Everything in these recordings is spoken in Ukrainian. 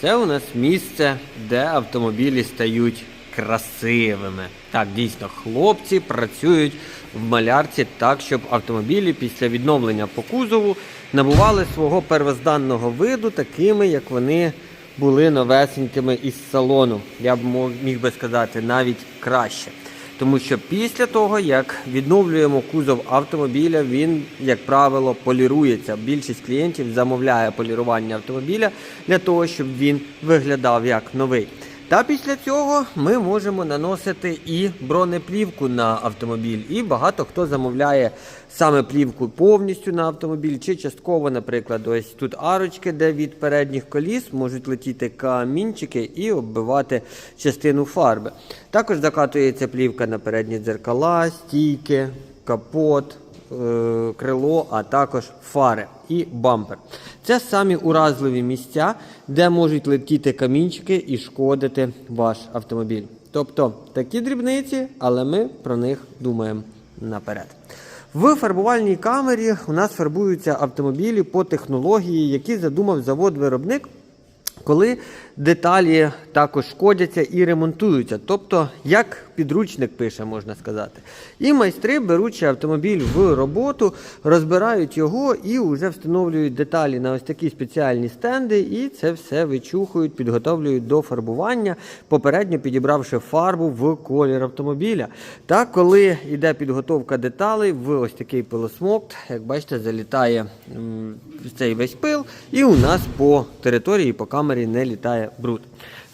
Це у нас місце, де автомобілі стають красивими. Так, дійсно, хлопці працюють в малярці так, щоб автомобілі після відновлення по кузову набували свого первозданного виду, такими, як вони були новесенькими із салону. Я б міг би сказати навіть краще. Тому що після того, як відновлюємо кузов автомобіля, він, як правило, полірується. Більшість клієнтів замовляє полірування автомобіля для того, щоб він виглядав як новий. Та після цього ми можемо наносити і бронеплівку на автомобіль. І багато хто замовляє саме плівку повністю на автомобіль, чи частково, наприклад, ось тут арочки, де від передніх коліс можуть летіти камінчики і оббивати частину фарби. Також закатується плівка на передні дзеркала, стійки, капот е, крило, а також фари і бампер. Це самі уразливі місця, де можуть летіти камінчики і шкодити ваш автомобіль. Тобто такі дрібниці, але ми про них думаємо наперед. В фарбувальній камері у нас фарбуються автомобілі по технології, які задумав завод-виробник коли деталі також шкодяться і ремонтуються, тобто як підручник пише, можна сказати. І майстри, беручи автомобіль в роботу, розбирають його і вже встановлюють деталі на ось такі спеціальні стенди, і це все вичухують, підготовлюють до фарбування, попередньо підібравши фарбу в колір автомобіля. Та коли йде підготовка деталей в ось такий пилосмок, як бачите, залітає цей весь пил, і у нас по території, по камері не літає бруд.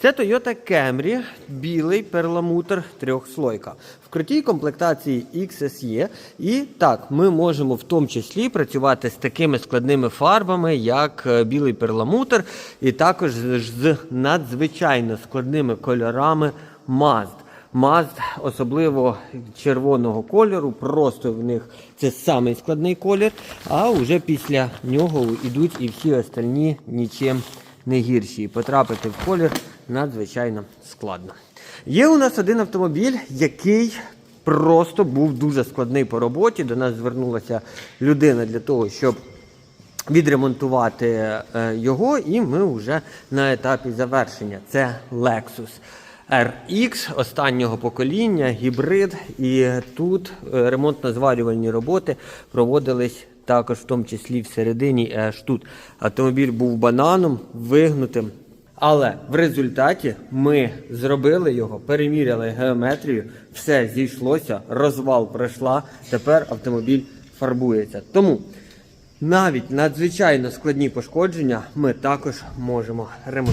Це Toyota Camry, білий перламутр трьохслойка. В крутій комплектації XSE. І так, ми можемо в тому числі працювати з такими складними фарбами, як е, білий перламутр, і також з надзвичайно складними кольорами Mazda. Mazda, особливо червоного кольору, просто в них це самий складний колір, а вже після нього йдуть і всі остальні нічим не гірші. І потрапити в колір надзвичайно складно. Є у нас один автомобіль, який просто був дуже складний по роботі. До нас звернулася людина для того, щоб відремонтувати е, його, і ми вже на етапі завершення. Це Lexus RX останнього покоління, гібрид. І тут е, ремонтно-зварювальні роботи проводились також, в тому числі всередині. і Аж тут автомобіль був бананом, вигнутим. Але в результаті ми зробили його, переміряли геометрію, все зійшлося, розвал пройшла. Тепер автомобіль фарбується. Тому навіть надзвичайно складні пошкодження ми також можемо ремонтувати.